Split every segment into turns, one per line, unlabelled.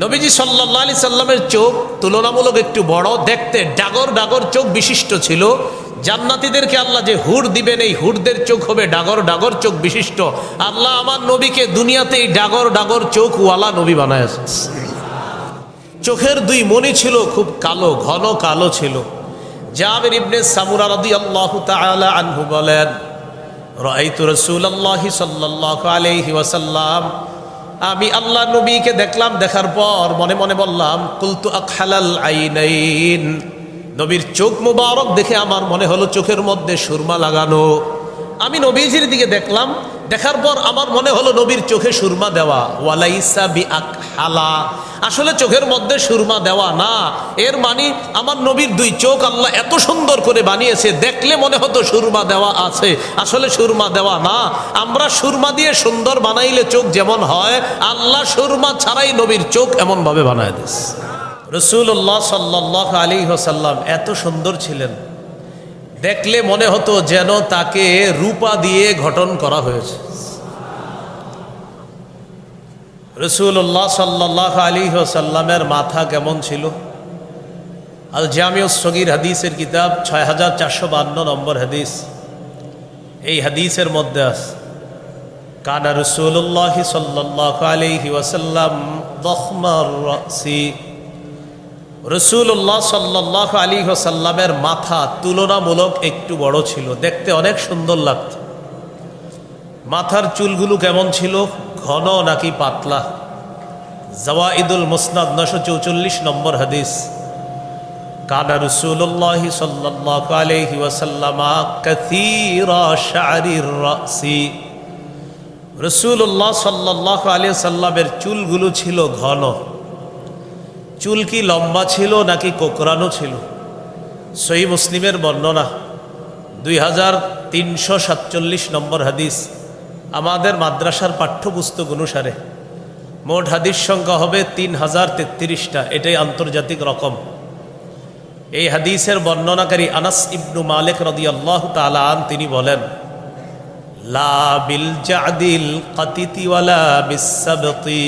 নবীজি সাল্লাহ আলি সাল্লামের চোখ তুলনামূলক একটু বড়, দেখতে ডাগর ডাগর চোখ বিশিষ্ট ছিল। জান্নাতিদেরকে আল্লাহ যে হুর দিবেন, এই হুরদের চোখ হবে ডাগর ডাগর চোখ বিশিষ্ট। আল্লাহ আমার নবীকে দুনিয়াতে এই ডাগর ডাগর চোখ ওয়ালা নবী বানায় চোখের দুই মনি ছিল, খুব কালো, ঘন কালো ছিল। জাবির ইবনে সামুরা রাদিয়াল্লাহু তাআলা আনহু বলেন, রাআইতু রাসূলুল্লাহি সাল্লাল্লাহু আলাইহি ওয়াসাল্লাম আমি আল্লাহ নবীকে দেখলাম, দেখার পর মনে মনে বললাম, কুলতু আখালাল আইনাইন। নবীর চোখ মুবারক দেখে আমার মনে হলো চোখের মধ্যে সুরমা লাগানো। আমি নবীজির দিকে দেখলাম দেখার পর আমার মনে হলো নবীর চোখে সুরমা দেওয়া। ওয়ালাইসা বি আকহালা আসলে চোখের মধ্যে সুরমা দেওয়া না। এর মানে আমার নবীর দুই চোখ আল্লাহ এত সুন্দর করে বানিয়েছে, দেখলে মনে হতো সুরমা দেওয়া আছে। আসলে সুরমা দেওয়া না। আমরা সুরমা দিয়ে সুন্দর বানাইলে চোখ যেমন হয়, আল্লাহ সুরমা ছাড়াই নবীর চোখ এমনভাবে বানায় দিস রসুল্লাহ সাল্লাহ আলী হোসাল্লাম এত সুন্দর ছিলেন। দেখলে মনে হতো যেন তাকে রূপা দিয়ে গঠন করা হয়েছে। রসুল্লাহ সাল্লাহ আলী সাল্লামের মাথা কেমন ছিল? আল জামিউ সগির হাদিসের কিতাব ছয় হাজার চারশো বান্ন নম্বর হাদিস। এই হাদিসের মধ্যে আছে, কানা রসুল্লাহ সাল্লাহ আলিহি ওয়াসাল্লাম দখমার রসুল্লাহ সাল্লাহ আলী সাল্লামের মাথা তুলনামূলক একটু বড় ছিল। দেখতে অনেক সুন্দর লাগত। মাথার চুলগুলো কেমন ছিল? ঘন নাকি পাতলা? জওয়াইদুল মুসনাদ নশো চৌচল্লিশ নম্বর হাদিস। কানা রসুল্লাহ সাল্লাহ আলহি ওয়াসাল্লামা রাসি। রসুল্লাহ সাল্লাহ আলিয়া সাল্লামের চুলগুলো ছিল ঘন। চুল কি লম্বা ছিল নাকি কোকরানো ছিল? সই মুসলিমের বর্ণনা, দুই হাজার তিনশো সাতচল্লিশ নম্বর হাদিস, আমাদের মাদ্রাসার পাঠ্যপুস্তক অনুসারে। মোট হাদিস সংখ্যা হবে তিন হাজার তেত্রিশটা, এটাই আন্তর্জাতিক রকম। এই হাদিসের বর্ণনাকারী আনাস ইবনু মালিক রদি আল্লাহ তালান তিনি বলেন, লা বিল জাদিল কাতিতিওয়ালা বিসাবতি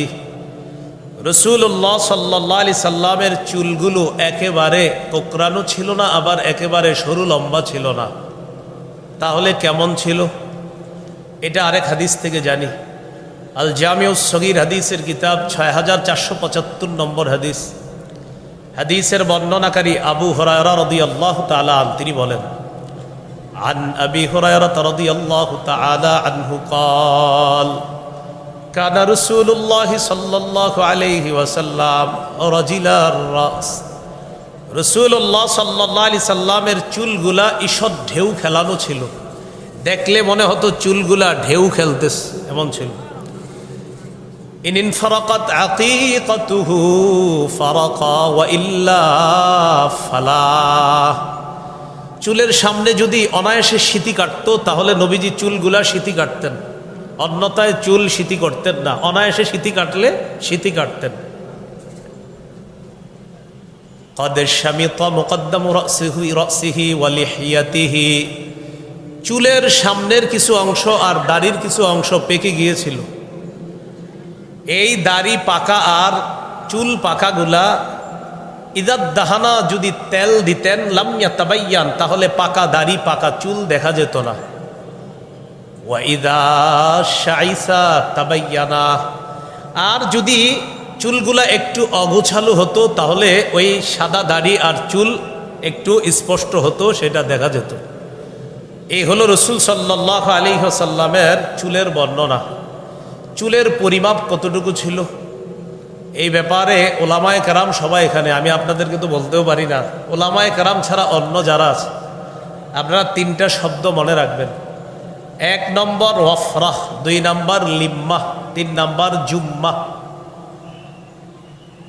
রসুল্লাহ সাল্লাহ আলি সাল্লামের চুলগুলো একেবারে কোকরানো ছিল না আবার একেবারে সরু লম্বা ছিল না তাহলে কেমন ছিল এটা আরেক হাদিস থেকে জানি আল জামিউ সগির হাদিসের কিতাব ছয় হাজার চারশো পঁচাত্তর নম্বর হাদিস হাদিসের বর্ণনাকারী আবু হরায়রা রদি আল্লাহ তালান তিনি বলেন عن أبي هريرة رضي الله تعالى عنه قال কানা রসুল্লাহ সাল্লাহ আলহি ওয়াসাল্লাম রজিলার রাস। রসুল্লাহ সাল্লাহ আলি সাল্লামের চুলগুলা ঈষৎ ঢেউ খেলানো ছিল। দেখলে মনে হতো চুলগুলা ঢেউ খেলতেস এমন ছিল। ইন ইনফরকত আতিকতুহু ফারাকা ওয়া ইল্লা চুলের সামনে যদি অনায়াসে স্মৃতি কাটতো, তাহলে নবীজি চুলগুলা সিঁতি কাটতেন। অন্যতায় চুল স্মৃতি করতেন না। অনায়াসে স্মৃতি কাটলে স্মৃতি কাটতেন। কদের স্বামী মোকদ্দম রসিহি রসিহি চুলের সামনের কিছু অংশ আর দাড়ির কিছু অংশ পেকে গিয়েছিল। এই দাড়ি পাকা আর চুল পাকাগুলা ইদাত দাহানা, যদি তেল দিতেন লামিয়া তাবাইয়ান তাহলে পাকা দাড়ি, পাকা চুল দেখা যেত না। ওয়াইদা আর যদি চুলগুলা একটু অগোছালো হতো, তাহলে ওই সাদা দাড়ি আর চুল একটু স্পষ্ট হতো, সেটা দেখা যেত। এই হলো রসুল সাল্লাহ আলী সাল্লামের চুলের বর্ণনা। চুলের পরিমাপ কতটুকু ছিল? এই ব্যাপারে ওলামায় কারাম সবাই এখানে, আমি আপনাদেরকে তো বলতেও পারি না। ওলামায় কারাম ছাড়া অন্য যারা আছে, আপনারা তিনটা শব্দ মনে রাখবেন। এক নম্বর ওয়ফরাহ, দুই নম্বর লিম্মা তিন নম্বর জুম্মা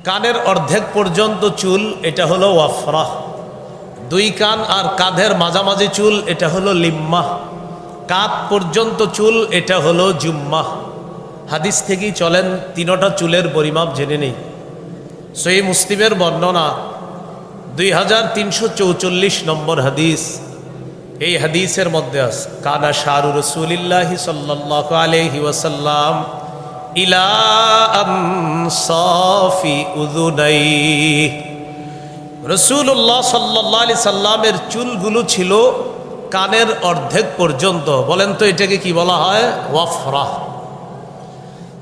কানের অর্ধেক পর্যন্ত চুল, এটা হলো ওয়াফরাহ। দুই কান আর কাঁধের মাঝামাঝি চুল, এটা হলো লিম্মা কাঁধ পর্যন্ত চুল, এটা হলো জুম্মা হাদিস থেকেই চলেন, তিনোটা চুলের পরিমাপ জেনে নেই। সই মুসলিমের বর্ণনা, দুই নম্বর হাদিস। এই হাদিসের মধ্যে আস কানা শাহরু রসুলিল্লাহি সাল্লাহ আলহি ওয়াসাল্লাম ইলা আনসাফি উযুনাই রসুল্লাহ সাল্লাহ আলি সাল্লামের চুলগুলো ছিল কানের অর্ধেক পর্যন্ত। বলেন তো এটাকে কি বলা হয়? ওয়াফরা।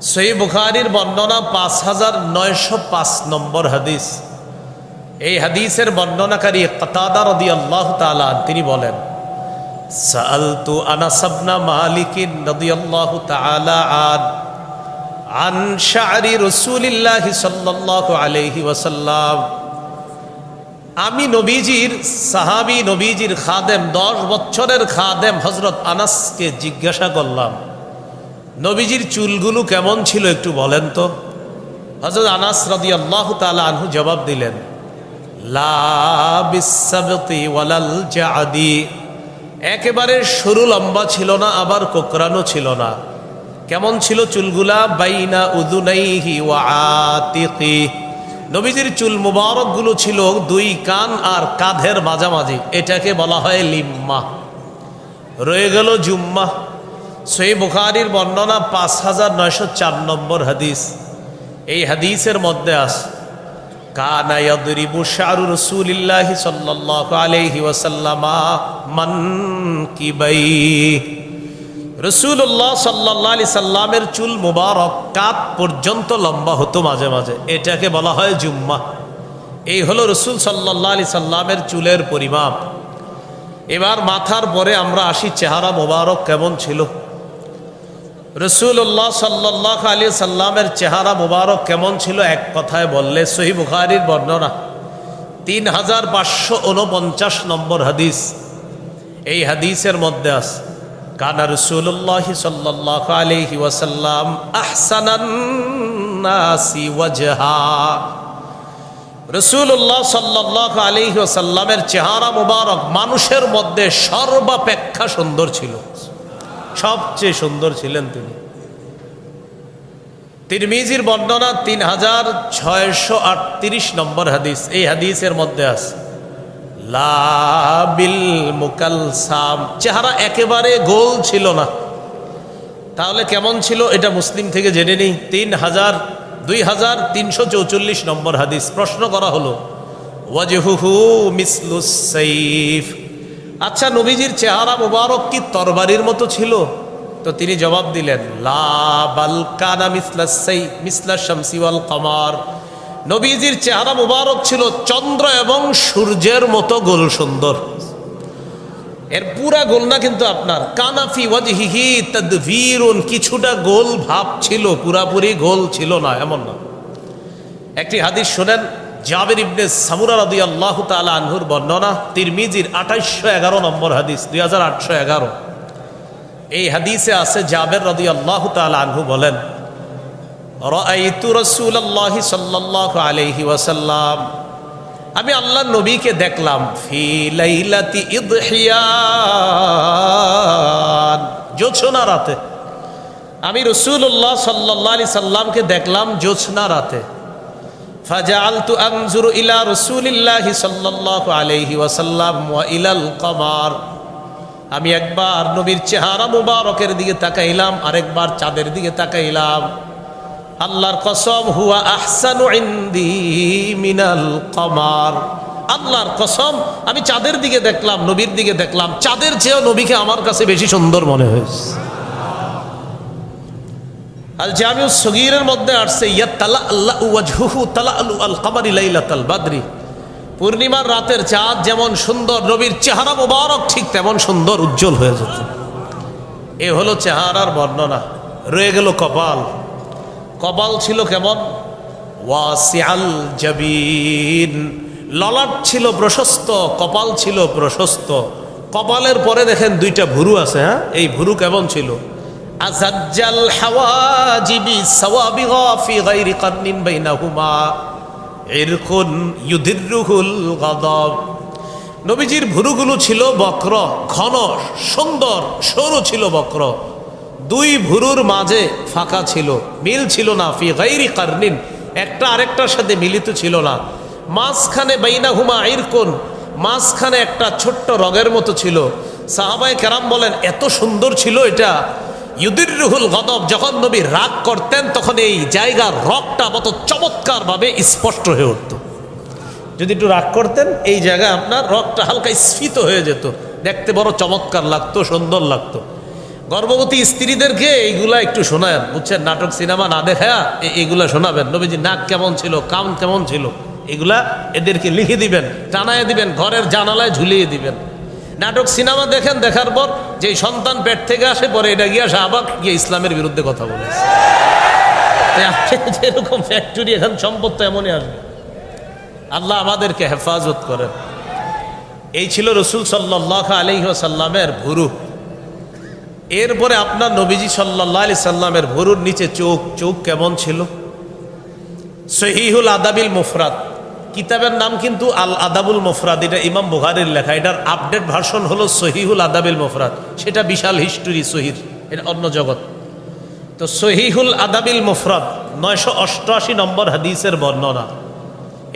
সই বুখারির বর্ণনা পাঁচ হাজার নয়শো পাঁচ নম্বর হাদিস। এই হাদিসের বর্ণনাকারী কতাদার রদি আল্লাহ তালা তিনি বলেন সালতু আনাসাবনা মালিকিন রদি আল্লাহ তালা আন আন শাহরি রসুলিল্লাহি সাল্লাল্লাহু আলাইহি ওয়াসাল্লাম। আমি নবীজির, সাহাবি নবীজির খাদেম, দশ বছরের খাদেম হজরত আনাসকে জিজ্ঞাসা করলাম, নবীজির চুলগুলো কেমন ছিল একটু বলেন তো? হজরত আনাস রদি আল্লাহ তালা আনহু জবাব দিলেন, লা বিসাবতি ওয়ালাল জাদি একেবারে সরু লম্বা ছিল না, আবার কোকরানো ছিল না। কেমন ছিল চুলগুলা? বাইনা উদুনাইহি ওয়া আতিকি। নবীজির চুল মুবারকগুলো ছিল দুই কান আর কাঁধের মাঝামাঝি। এটাকে বলা হয় লিম্মা। রয়ে গেল জুম্মা। সই বুখারির বর্ণনা পাঁচ হাজার নয়শো চার নম্বর হাদিস। এই হাদিসের মধ্যে আস কানা ইয়াদরিবু শারু রাসূলিল্লাহি সাল্লাল্লাহু আলাইহি ওয়াসাল্লামা মান কিবাই রসুল্লাহ সাল্লাহ আলি সাল্লামের চুল মুবারক কাত পর্যন্ত লম্বা হতো মাঝে মাঝে। এটাকে বলা হয় জুম্মা। এই হলো রসুল সাল্লাহ আলি সাল্লামের চুলের পরিমাপ। এবার মাথার পরে আমরা আসি চেহারা মোবারক কেমন ছিল? রসুল্লাহ সাল্লাহ আলী সাল্লামের চেহারা মোবারক কেমন ছিল? এক কথায় বললে, সহি বুখারির বর্ণনা তিন হাজার পাঁচশো উনপঞ্চাশ নম্বর হাদিস। এই হাদিসের মধ্যে আছে, কানা রসুল্লাহ সাল্লাহ আলহি ওয়াসাল্লাম ওয়াজহা। রসুল্লাহ সাল্লাহ আলহি ওসাল্লামের চেহারা মুবারক মানুষের মধ্যে সর্বাপেক্ষা সুন্দর ছিল। সবচেয়ে সুন্দর ছিলেন তিনি। তিরমিজির বর্ণনা তিন হাজার ছয়শো আটত্রিশ নম্বর হাদিস। এই হাদিসের মধ্যে আছে লাবিল মুকালসাম। চেহারা একেবারে গোল ছিল না। তাহলে কেমন ছিল এটা মুসলিম থেকে জেনে নিই। তিন হাজার, দুই হাজার তিনশো চৌচল্লিশ নম্বর হাদিস। প্রশ্ন করা হলো, ওয়াজহুহু মিসলুস সাইফ। আচ্ছা নবীজির চেহারা মুবারক কি তরবারির মতো ছিল? তো তিনি জবাব দিলেন, লা বাল কানা মিসলা সাই, মিসলা শামসি ওয়াল কমার। নবীজির চেহারা মুবারক ছিল চন্দ্র এবং সূর্যের মতো গোল সুন্দর। এর পুরা গোল না কিন্তু আপনার কানাফি ওয়াজহিহি তাদভীরুন কিছুটা গোল ভাব ছিল, পুরাপুরি গোল ছিল না, এমন না। একটি হাদিস শোনেন জাবের ইবনে সামুরা রাদি আল্লাহ তালা আনহুর বর্ণনা, তিরমিজির আঠাইশশো এগারো নম্বর হাদিস, দুই হাজার আটশো এগারো। এই হাদিসে আছে, জাবের রাদি আল্লাহ তালা আনহু বলেন ওয়াসাল্লাম। আমি আল্লাহ নবীকে দেখলাম জোছনা রাতে। আমি রসুল্লাহ সাল্লাহ আলি সাল্লামকে দেখলাম, জোছনা রাতে। ফাজালতু আনজুরু ইলা রসুলিল্লাহি সাল্লাল্লাহু আলাইহি ওয়াসাল্লাম ওয়া ইলাল কমার। আমি একবার নবীর চেহারা মুবারকের দিকে তাকাইলাম, আরেকবার চাঁদের দিকে তাকাইলাম। আল্লাহর কসম, হুয়া আহসানু ইন্দি মিনাল কমার। আল্লাহর কসম, আমি চাঁদের দিকে দেখলাম, নবীর দিকে দেখলাম। চাঁদের চেয়েও নবীকে আমার কাছে বেশি সুন্দর মনে হয়েছে। আল জামিউ সগীরের মধ্যে আসছে ইয়া তালা আল্লাহ ওয়াজহুহু তালা আলু আল কামারি লাইলাতাল বাদরি। পূর্ণিমার রাতের চাঁদ যেমন সুন্দর, নবীর চেহারা মোবারক ঠিক তেমন সুন্দর, উজ্জ্বল হয়ে যেত। এ হলো চেহারার বর্ণনা। রয়ে গেল কপাল। কপাল ছিল কেমন? ওয়াসিয়াল জাবিন। ললাট ছিল প্রশস্ত, কপাল ছিল প্রশস্ত। কপালের পরে দেখেন দুইটা ভুরু আছে হ্যাঁ? এই ভুরু কেমন ছিল? আজাজ্জাল হাওয়াজিবি সাওয়াবিগা ফি গায়রি কারনিন বাইনাহুমা। ইরকুন ইউদিররুহুল গাদাব। নবীজির ভুরুগুলো ছিল বক্র, ঘন, সুন্দর, সরু ছিল বক্র। দুই ভুরুর মাঝে ফাঁকা ছিল, মিল ছিল না, ফি গাইরি কারনিন। একটা আরেকটার সাথে মিলিত ছিল না। মাঝখানে বাইনা হুমা আইরকুন মাঝখানে একটা ছোট্ট রগের মতো ছিল। সাহাবাই কেরাম বলেন, এত সুন্দর ছিল এটা। ইউদিরুহুল গদব যখন নবী রাগ করতেন, তখন এই জায়গার রকটা মতো চমৎকারভাবে স্পষ্ট হয়ে উঠত। যদি একটু রাগ করতেন, এই জায়গায় আপনার রকটা হালকা স্ফীত হয়ে যেত। দেখতে বড় চমৎকার লাগতো, সুন্দর লাগতো। গর্ভবতী স্ত্রীদেরকে এইগুলা একটু শোনায় বুঝছেন, নাটক, সিনেমা না দেখা এইগুলা শোনাবেন। নবীজি নাক কেমন ছিল কাম কেমন ছিল, এগুলা এদেরকে লিখে দিবেন, টানায় দিবেন, ঘরের জানালায় ঝুলিয়ে দিবেন। নাটক, সিনেমা দেখেন, দেখার পর যে সন্তান পেট থেকে আসে, পরে এটা গিয়া শাহবাগ গিয়ে ইসলামের বিরুদ্ধে কথা বলেছে। যেরকম ফ্যাক্টরি এখন সম্পদ তো এমনই আসবে। আল্লাহ আমাদেরকে হেফাজত করেন। এই ছিল রসুল সাল্লাহ আলহিহাসাল্লামের ভুরু। এরপরে আপনার নবীজি সাল্লাহ আলি সাল্লামের ভুরুর নিচে চোখ চোখ কেমন ছিল? সহিহুল আদাবিল মুফরাদ। কিতাবের নাম কিন্তু আল আদাবুল মুফরাদ, এটা ইমাম বুহারির লেখা। এটার আপডেট ভার্সন হলো সহিহুল আদাবিল মুফরাদ। সেটা বিশাল হিস্টোরি সহির এটা অন্য জগৎ। তো সহিহুল আদাবিল মুফরাদ, নয়শো অষ্টআশি নম্বর হাদিসের বর্ণনা।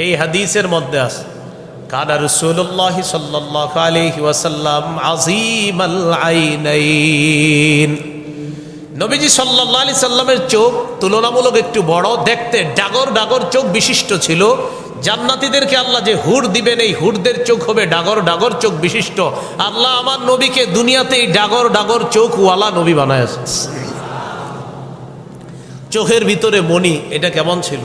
এই হাদিসের মধ্যে আছে, কানা রসুল্লাহ সাল্লাহ আলহি ওয়াসাল্লাম আজিম নবীজি সাল্লাহ আলি সাল্লামের চোখ তুলনামূলক একটু বড়, দেখতে ডাগর ডাগর চোখ বিশিষ্ট ছিল। জান্নাতীদেরকে আল্লাহ যে হুর দিবেন, এই হুরদের চোখ হবে ডাগর ডাগর চোখ বিশিষ্ট। আল্লাহ আমার নবীকে দুনিয়াতে এই ডাগর ডাগর চোখ ওয়ালা নবী বানায় চোখের ভিতরে মণি, এটা কেমন ছিল?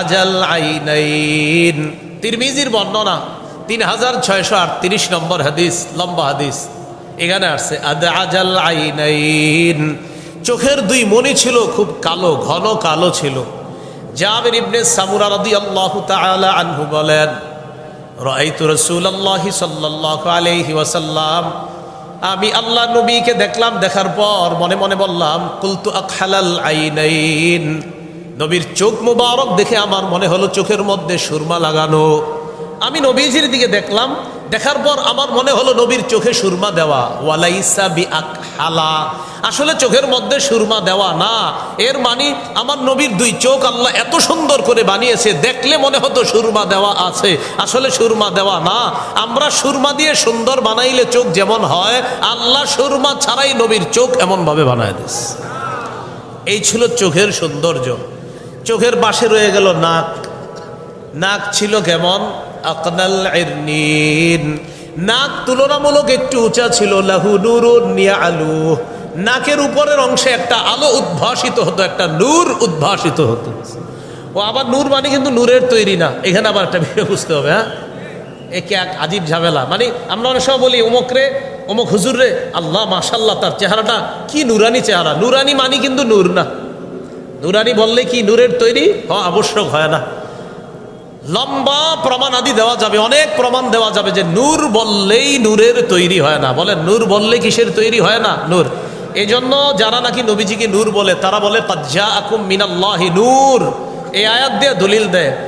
আজাল আইনাইন। তিরমিজির বর্ণনা তিন হাজার ছয়শো আটত্রিশ নম্বর হাদিস, লম্বা হাদিস। এখানে আসছে, আদা আজাল আইনাইন। চোখের দুই মণি ছিল, খুব কালো, ঘন কালো ছিল। জাবের ইবনে সামুরা রাদি আল্লাহ তাআলা আনহু বলেন রাইতু রাসূলুল্লাহ সাল্লাল্লাহু আলাইহি ওয়াসাল্লাম। আমি আল্লাহ নবীকে দেখলাম, দেখার পর মনে মনে বললাম, কুলতু আখালাল আইনাইন। নবীর চোখ মুবারক দেখে আমার মনে হলো চোখের মধ্যে সুরমা লাগানো। আমি নবীজির দিকে দেখলাম দেখার পর আমার মনে হলো নবীর চোখে সুরমা দেওয়া। ওয়ালাইসা বি হালা। আসলে চোখের মধ্যে সুরমা দেওয়া না। এর মানে আমার নবীর দুই চোখ আল্লাহ এত সুন্দর করে বানিয়েছে, দেখলে মনে হতো সুরমা দেওয়া আছে। আসলে সুরমা দেওয়া না। আমরা সুরমা দিয়ে সুন্দর বানাইলে চোখ যেমন হয়, আল্লাহ সুরমা ছাড়াই নবীর চোখ এমনভাবে বানায় দিস। এই ছিল চোখের সৌন্দর্য। চোখের পাশে রয়ে গেল নাক। নাক ছিল কেমন? আকনাল ইরনিন। নাক তুলনামূলক একটু উঁচা ছিল, লাহু নুরুন নিয়া আলু নাকের উপরের অংশে একটা আলো উদ্ভাসিত হতো, একটা নূর উদ্ভাসিত হতো। ও আবার নূর মানে কিন্তু নূরের তৈরি না, এখানে আবার একটা বিষয় বুঝতে হবে হ্যাঁ? একে এক আজীব ঝামেলা। মানে আমরা অনেক সময় বলি, অমুক রে, অমুক হুজুর রে, আল্লাহ মাশাল্লাহ তার চেহারাটা কি নুরানি চেহারা। নুরানি মানি কিন্তু নূর না। নুরানি বললে কি নূরের তৈরি? হ, আবশ্যক হয় না। লম্বা প্রমাণ আদি দেওয়া যাবে, অনেক প্রমাণ দেওয়া যাবে যে নূর বললেই নূরের তৈরি হয় না। বলে নূর বললে কিসের তৈরি হয় না? নূর। এই জন্য যারা নাকি নবীজিকে নূর বলে, তারা বলে পাজ্জা আকুম মিনাল্লাহি নূর। এই আয়াত দিয়ে দলিল দেয়।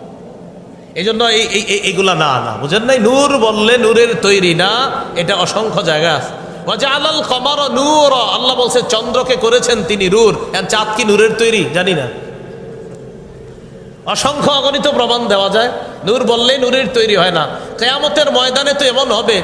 এই জন্য এই, এই- এই- এইগুলা না না, বুঝেন নাই? নূর বললে নূরের তৈরি না, এটা অসংখ্য জায়গা আছে। আলাল কমার নূর, আল্লাহ বলছে, চন্দ্রকে করেছেন তিনি নূর চাঁদ কি নূরের তৈরি? জানি না। অসংখ্য অগণিত প্রমাণ দেওয়া যায়। নূর বললে নূরের তৈরি হয় না। কেয়ামতের ময়দানে তো এমন হবে,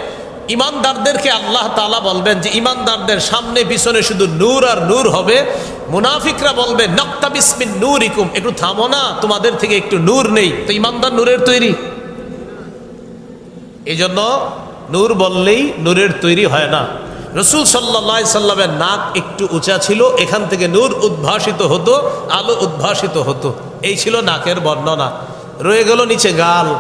ইমানদারদেরকে আল্লাহ তালা বলবেন যে, ইমানদারদের সামনে, পিছনে শুধু নূর আর নূর হবে। মুনাফিকরা বলবে নক্তা বিসমিন নূর ইকুম একটু থামো না, তোমাদের থেকে একটু নূর নেই। তো ইমানদার নূরের তৈরি। এই জন্য নূর বললেই নূরের তৈরি হয় না। রসুল সাল্লা সাল্লামের নাক একটু উঁচা ছিল, এখান থেকে নূর উদ্ভাসিত হতো, আলো উদ্ভাসিত হতো। এই ছিল নাকের বর্ণনা। রয়ে গেল নিচে গাল।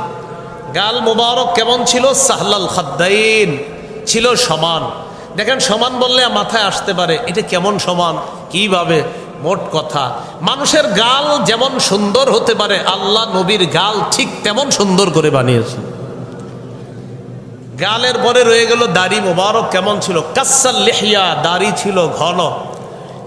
গাল মোবারক কেমন ছিল? সাহলাল খাদ্দাইন। ছিল সমান। দেখেন সমান বললে মাথায় আসতে পারে, এটা কেমন সমান? কীভাবে? মোট কথা, মানুষের গাল যেমন সুন্দর হতে পারে, আল্লাহ নবীর গাল ঠিক তেমন সুন্দর করে বানিয়েছে গালের পরে রয়ে গেল দাড়ি মোবারক, কেমন ছিল? কাসাল লেহিয়া, দাড়ি ছিল ঘন।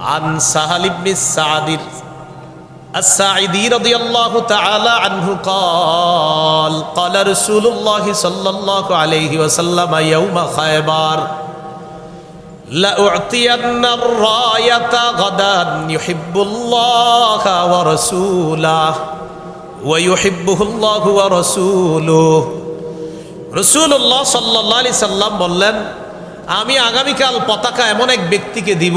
عن سهل بن السعد الساعدي رضي الله تعالى عنه قال قال رسول الله صلى الله عليه وسلم يوم خيبر لأعطين الراية غدا يحب الله ورسوله ويحبه الله ورسوله رسول الله صلى الله عليه وسلم বললেন আমি আগামীকাল পতাকা এমন এক ব্যক্তিকে দিব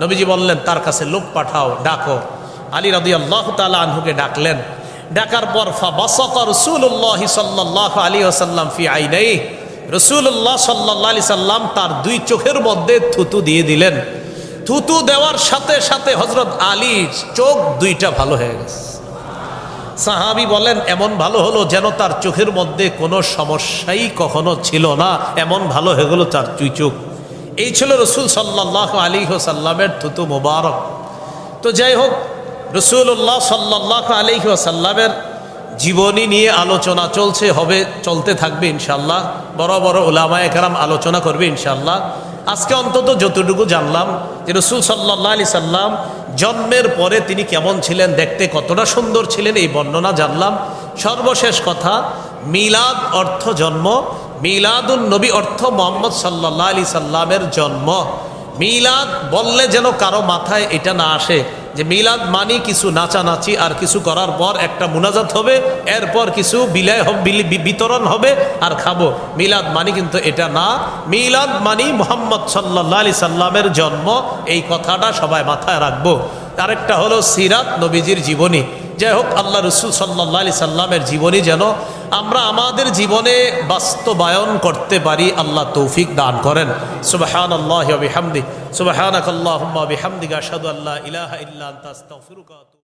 নবীজি বললেন, তার কাছে লোক পাঠাও, ডাকো। আলী রদি আল্লাহ তালা আনহুকে ডাকলেন। ডাকার পর রসুল্লাহ সাল্লাহ আলী আসাল্লাম ফি আইনাই রসুল্লাহ সাল্লাহ আলি সাল্লাম তার দুই চোখের মধ্যে থুতু দিয়ে দিলেন। থুতু দেওয়ার সাথে সাথে হজরত আলীর চোখ দুইটা ভালো হয়ে গেছে। সাহাবি বলেন, এমন ভালো হলো যেন তার চোখের মধ্যে কোনো সমস্যাই কখনো ছিল না, এমন ভালো হয়ে গেল তার চুই চোখ। এই ছিল রসুল সাল্লাহ আলী সাল্লামের থুতু মুবারক। তো যাই হোক রসুল্লাহ সাল্লাহ আলী সাল্লামের জীবনী নিয়ে আলোচনা চলছে, হবে, চলতে থাকবে ইনশাল্লাহ বড় বড় ওলামা একরাম আলোচনা করবে ইনশাল্লাহ আজকে অন্তত যতটুকু জানলাম যে রসুল সাল্লাহ আলি সাল্লাম জন্মের পরে তিনি কেমন ছিলেন, দেখতে কতটা সুন্দর ছিলেন, এই বর্ণনা জানলাম। সর্বশেষ কথা, মিলাদ অর্থ জন্ম মিলাদুন নবী অর্থ মোহাম্মদ সাল্লাহ আলি সাল্লামের জন্ম। মিলাদ বললে যেন কারও মাথায় এটা না আসে যে মিলাদ মানি কিছু নাচানাচি আর কিছু করার পর একটা মুনাজাত হবে, এরপর কিছু বিলায় বিতরণ হবে আর খাব। মিলাদ মানি কিন্তু এটা না। মিলাদ মানি মোহাম্মদ সাল্লাহ আলি সাল্লামের জন্ম। এই কথাটা সবাই মাথায় রাখব। আরেকটা হলো সিরাত নবীজির জীবনী। যাই হোক, আল্লাহ রসুল সাল্লাহ সাল্লামের জীবনী যেন আমরা আমাদের জীবনে বাস্তবায়ন করতে পারি, আল্লাহ তৌফিক দান করেন। সুবাহান আল্লাহ সুবাহান আল্লাহ বিহামদিকা সাদু আল্লাহ ইলাহা ইল্লা